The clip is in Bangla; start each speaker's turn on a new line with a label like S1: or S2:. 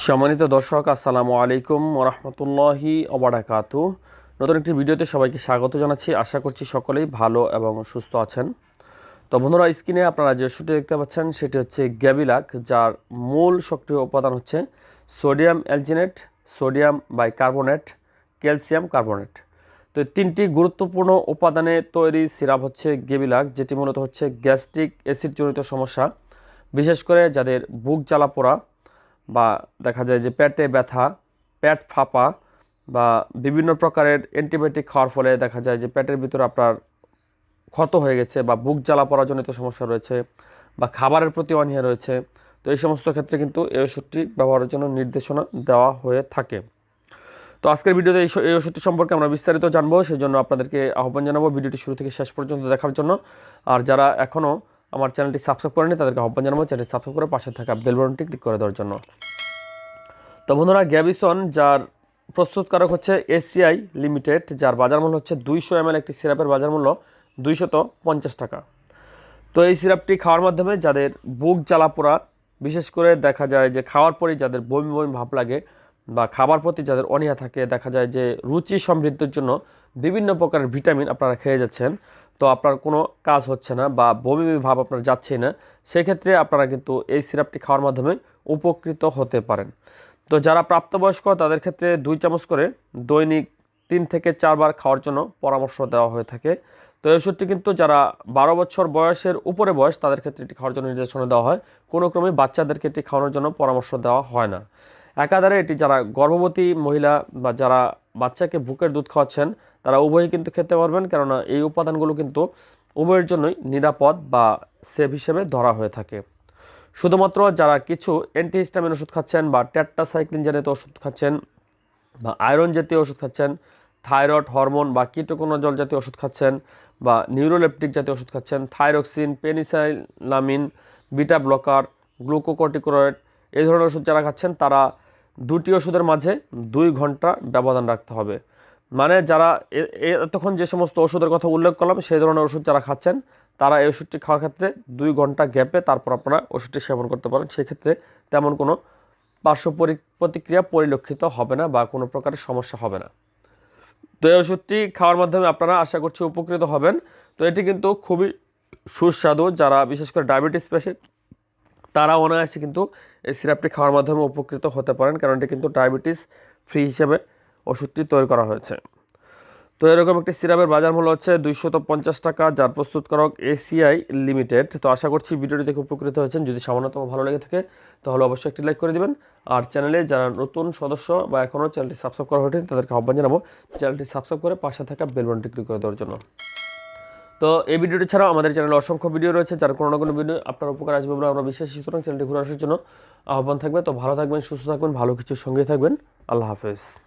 S1: সম্মানিত দর্শক, আসসালামু আলাইকুম ওরহমতুল্লাহি ওবরাকাতু। নতুন একটি ভিডিওতে সবাইকে স্বাগত জানাচ্ছি। আশা করছি সকলেই ভালো এবং সুস্থ আছেন। তো বন্ধুরা, স্ক্রিনে আপনারা যে ওষুধটি দেখতে পাচ্ছেন, সেটি হচ্ছে গ্যাবিলাক যার মূল সক্রিয় উপাদান হচ্ছে sodium alginate, sodium bicarbonate, calcium carbonate. তো তিনটি গুরুত্বপূর্ণ উপাদানে তৈরি সিরাপ হচ্ছে গেবিলাক যেটি মূলত হচ্ছে গ্যাস্ট্রিক অ্যাসিডজনিত সমস্যা, বিশেষ করে যাদের বুক জ্বালা পোড়া বা দেখা যায় যে পেটে ব্যথা, পেট ফাঁপা বা বিভিন্ন প্রকারের অ্যান্টিবায়োটিক খাওয়ার ফলে দেখা যায় যে পেটের ভিতরে আপনার ক্ষত হয়ে গেছে বা বুক জ্বালা পড়াজনিত সমস্যা রয়েছে বা খাবারের প্রতি অনীহা রয়েছে। তো এই সমস্ত ক্ষেত্রে কিন্তু এই ওষুধটি ব্যবহারের জন্য নির্দেশনা দেওয়া হয়ে থাকে। তো আজকের ভিডিওতে এই ওষুধটি সম্পর্কে আমরা বিস্তারিত জানব সেই জন্য আপনাদেরকে আহ্বান জানাব। ভিডিওটি শুরু থেকে শেষ পর্যন্ত দেখার জন্য। আর যারা এখনও আমার চ্যানেলটি সাবস্ক্রাইব করেনি তাদেরকে আহ্বান জানাব চ্যানেলটি সাবস্ক্রাইব করে পাশে থাকা বেল বাটনটি ক্লিক করে দেওয়ার জন্য। তো বন্ধুরা গ্যাবিসন যার প্রস্তুতকারক হচ্ছে এসিআই লিমিটেড যার বাজার মূল্য হচ্ছে দুইশো এমএল একটি সিরাপের বাজার মূল্য দুইশত পঞ্চাশ টাকা। তো এই সিরাপটি খাওয়ার মাধ্যমে যাদের বুক জ্বালা পোড়া, বিশেষ করে দেখা যায় যে খাওয়ার পরেই যাদের বমি বমি ভাব লাগে বা খাবার প্রতি যাদের অনীহা থাকে, দেখা যায় যে রুচি সমৃদ্ধির জন্য বিভিন্ন প্রকারের ভিটামিন আপনারা খেয়ে যাচ্ছেন। তো আপনার কোনো কাজ হচ্ছে না বা বমি বমি ভাব আপনার যাচ্ছেই না, সেক্ষেত্রে আপনারা কিন্তু এই সিরাপটি খাওয়ার মাধ্যমে উপকৃত হতে পারেন। তো যারা প্রাপ্তবয়স্ক, তাদের ক্ষেত্রে দুই চামচ করে দৈনিক তিন থেকে চারবার খাওয়ার জন্য পরামর্শ দেওয়া হয়ে থাকে। তো এই ওষুধটি কিন্তু যারা বারো বছর বয়সের উপরে বয়স, তাদের ক্ষেত্রে এটি খাওয়ার জন্য নির্দেশনা দেওয়া হয়। কোনো ক্রমে বাচ্চাদেরকে এটি খাওয়ানোর জন্য পরামর্শ দেওয়া হয় না। একাধারে এটি যারা গর্ভবতী মহিলা বা যারা বাচ্চাকে বুকের দুধ খাওয়াচ্ছেন, তারা উভয়ই কিন্তু খেতে পারবেন, কেননা এই উপাদানগুলো কিন্তু উভয়ের জন্যই নিরাপদ বা সেফ হিসেবে ধরা হয়ে থাকে। শুধুমাত্র যারা কিছু অ্যান্টিহিস্টামিন ওষুধ খাচ্ছেন বা ট্যাট্টাসাইক্লিন জাতীয় ওষুধ খাচ্ছেন বা আয়রন জাতীয় ওষুধ খাচ্ছেন থাইরয়েড হরমোন বা কিটোকোনাজল জাতীয় ওষুধ খাচ্ছেন বা নিউরোলেপটিক জাতীয় ওষুধ খাচ্ছেন thyroxine penicillamine beta blocker glucocorticoid এই ধরনের ওষুধ যারা খাচ্ছেন, তারা দুটি ওষুধের মাঝে দুই ঘণ্টা ব্যবধান রাখতে হবে। মানে যারা এতক্ষণ যে সমস্ত ওষুধের কথা উল্লেখ করলাম, সেই ধরনের ওষুধ যারা খাচ্ছেন, তারা এই ওষুধটি খাওয়ার ক্ষেত্রে দুই ঘণ্টা গ্যাপে তারপর আপনারা ওষুধটি সেবন করতে পারেন। সেক্ষেত্রে তেমন কোনো পার্শ্ব পরি- প্রতিক্রিয়া পরিলক্ষিত হবে না বা কোনো প্রকারের সমস্যা হবে না। তো এই ওষুধটি খাওয়ার মাধ্যমে আপনারা আশা করছি উপকৃত হবেন। তো এটি কিন্তু খুবই সুস্বাদু, যারা বিশেষ করে ডায়াবেটিস পেশেন্ট তারা অনায়াসে কিন্তু এই সিরাপটি খাওয়ার মাধ্যমে উপকৃত হতে পারেন, কারণ এটি কিন্তু ডায়াবেটিস ফ্রি হিসেবে ওষুধটি তৈরি করা হয়েছে। তো এরকম একটি সিরাপের বাজার মূল্য হচ্ছে দুইশত পঞ্চাশ টাকা, যার প্রস্তুতকারক এসিআই লিমিটেড। তো আশা করছি ভিডিওটি দেখে উপকৃত হয়েছেন। যদি সামান্যতম ভালো লেগে থাকে, তাহলে অবশ্যই একটি লাইক করে দিবেন। আর চ্যানেলে যারা নতুন সদস্য বা এখনও চ্যানেলটি সাবস্ক্রাইব করা হয়নি, তাদেরকে আহ্বান জানাব চ্যানেলটি সাবস্ক্রাইব করে পাশে থাকা বেল বাটনটি ক্লিক করে দেওয়ার জন্য। তো এই ভিডিওটি ছাড়াও আমাদের চ্যানেলে অসংখ্য ভিডিও রয়েছে, যার কোনো না কোনো ভিডিও আপনার উপকার আসবে বলে আমরা বিশ্বাসী। সুতরাং চ্যানেলটি ঘুরে আসার জন্য আহ্বান থাকবে। তো ভালো থাকবেন, সুস্থ থাকবেন, ভালো কিছুর সঙ্গে থাকবেন। আল্লাহ হাফেজ।